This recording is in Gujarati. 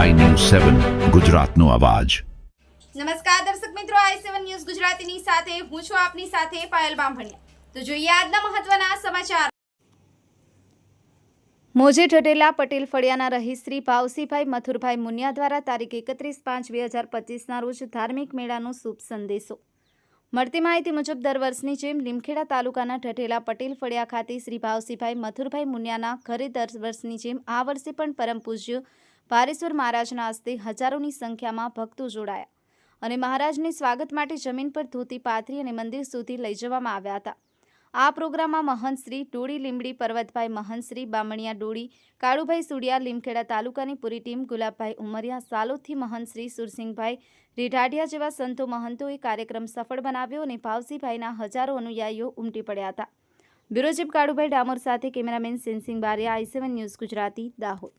સેવન ગુજરાતનો અવાજ. નમસ્કાર દર્શક મિત્રો આઈ સેવન ન્યૂઝ ગુજરાતીની સાથે હું છું આપની સાથે પાયલ બામભણિયા. તો જોઈએ આજના મહત્વના સમાચાર. મોજે ઠટેલા પટેલ ફળિયાના રહીશ શ્રી ભાવસીભાઈ મથુરભાઈ મુનિયા દ્વારા તારીખ એકત્રીસ પાંચ બે હજાર પચીસના રોજ ધાર્મિક મેળાનો શુભ સંદેશો. મળતી માહિતી મુજબ દર વર્ષની જેમ લીમખેડા તાલુકાના ઠઠેલા પટેલ ફળિયા ખાતે શ્રી ભાવસીભાઈ મથુરભાઈ મુનિયાના ઘરે દર વર્ષની જેમ આ વર્ષે પણ પરમ પૂજ્ય ભારેશ્વર મહારાજના હસ્તે હજારોની સંખ્યામાં ભક્તો જોડાયા અને મહારાજને સ્વાગત માટે જમીન પર ધોતી પાથરી અને મંદિર સુધી લઈ જવામાં આવ્યા હતા. આ પ્રોગ્રામમાં મહંતશ્રી ડોળી લીમડી પર્વતભાઈ મહંતશ્રી, બામણિયા ડોળી, કાળુભાઈ સુડિયા, લીમખેડા તાલુકાની પૂરી ટીમ, ગુલાબભાઈ ઉમરિયા સાલોદથી મહંતશ્રી, સુરસિંહભાઈ રીઢાઢિયા જેવા સંતો મહંતોએ કાર્યક્રમ સફળ બનાવ્યો અને ભાવસીભાઈના હજારો અનુયાયીઓ ઉમટી પડ્યા હતા. બ્યુરો કાળુભાઈ ડામોર સાથે cameraman Sensing Bariya, I news Gujarati, Dahod.